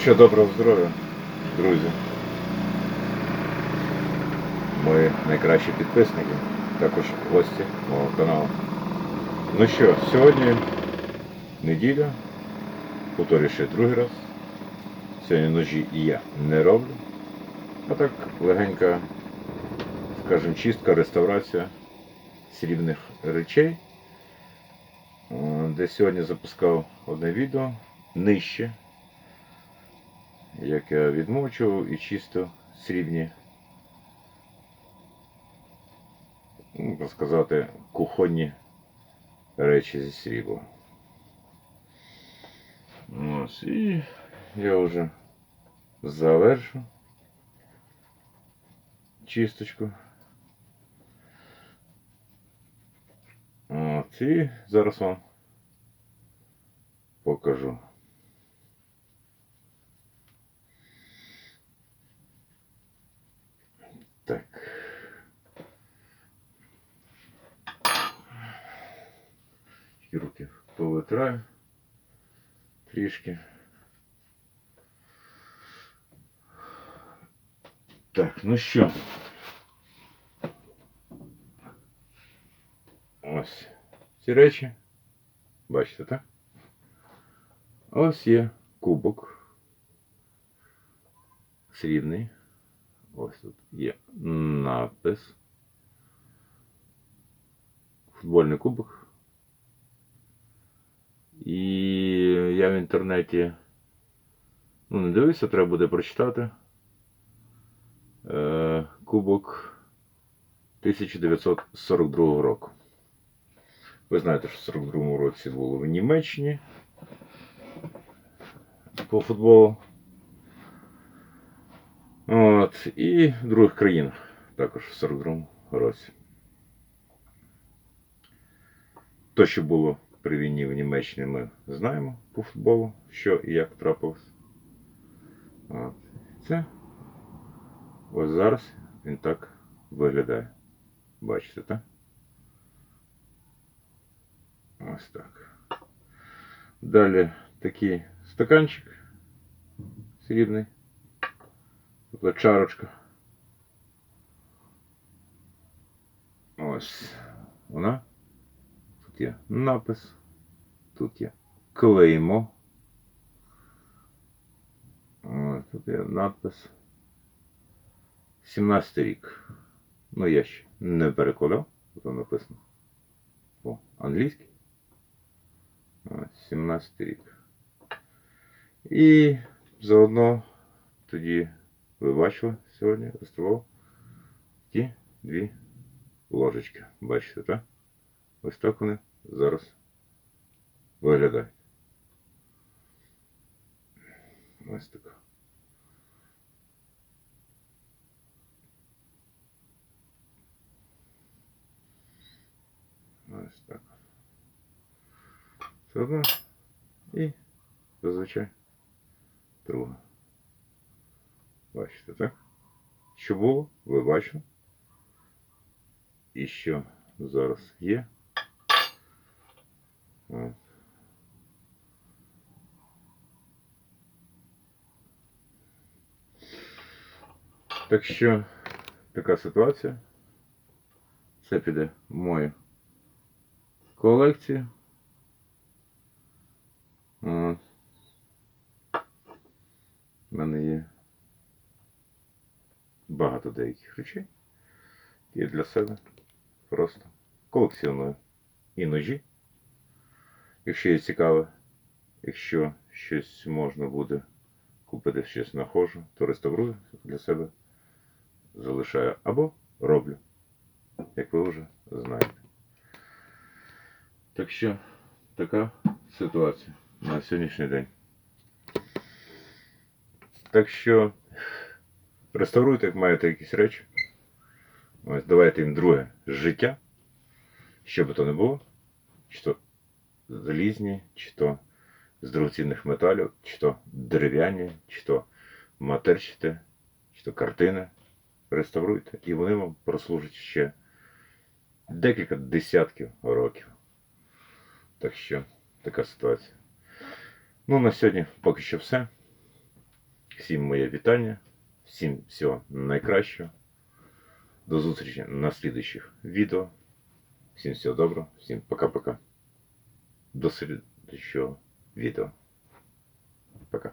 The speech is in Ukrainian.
що, доброго здоров'я, друзі. Мої найкращі підписники, також гості мого каналу. Ну що, сьогодні неділя, повторюю ще другий раз. Сьогодні ножі і я не роблю. А так легенька, скажімо, чистка, реставрація срібних речей. Де сьогодні запускав одне відео нижче, як я відмочував і чисто срібні, ну, сказати, кухонні речі зі срібла. Ось, і я вже завершу чисточку. От, і зараз вам покажу. Так. І руки повитраю трішки. Так, ну що? Ось ці речі. Бачите, так? Ось є кубок. Срібний. Ось тут є напис. Футбольний кубок. І я в інтернеті ну, не дивився, треба буде прочитати. Е, кубок 1942 року. Ви знаєте, що в 42 році було в Німеччині по футболу. От, і в других країнах також в 42 році. То, що було при війні в Німеччині, ми знаємо по футболу, що і як трапилось. Це ось зараз він так виглядає. Бачите, так? Ось так. Далі такий стаканчик срібний. Тобто чарочка. Ось вона. Тут є напис. Тут є клеймо. Тут є надпис. 17 рік. Ну, я ще не перекладав, тут написано по-англійськи. 17 рік. І заодно тоді ви бачили сьогодні реставрував ті дві ложечки. Бачите, так? Ось так вони зараз виглядають. Ось так. Ось так. Це одна і зазвичай друга. Бачите, так? Що було, ви бачите. І що зараз є. Так що така ситуація. Це піде в мою колекцію. У мене є багато деяких речей. Я для себе просто колекціоную і ножі. Якщо є цікаве, якщо щось можна буде купити, щось знаходжу, то реставрую для себе, залишаю або роблю, як ви вже знаєте. Так що така ситуація на сьогоднішній день. Так що реставруйте, як маєте якісь речі. Ось давайте їм друге життя. Що би то не було. Чи то залізні, чи то з дорогоцінних металів, чи то дерев'яні, чи то матерчате, чи то картини. Реставруйте. І вони вам прослужать ще декілька десятків років. Так що така ситуація. Ну, на сьогодні поки що все. Всім моє вітання, всім всього найкращого. До зустрічі на слідуючих відео. Всім всього доброго, всім пока-пока. До слідуючого відео. Пока.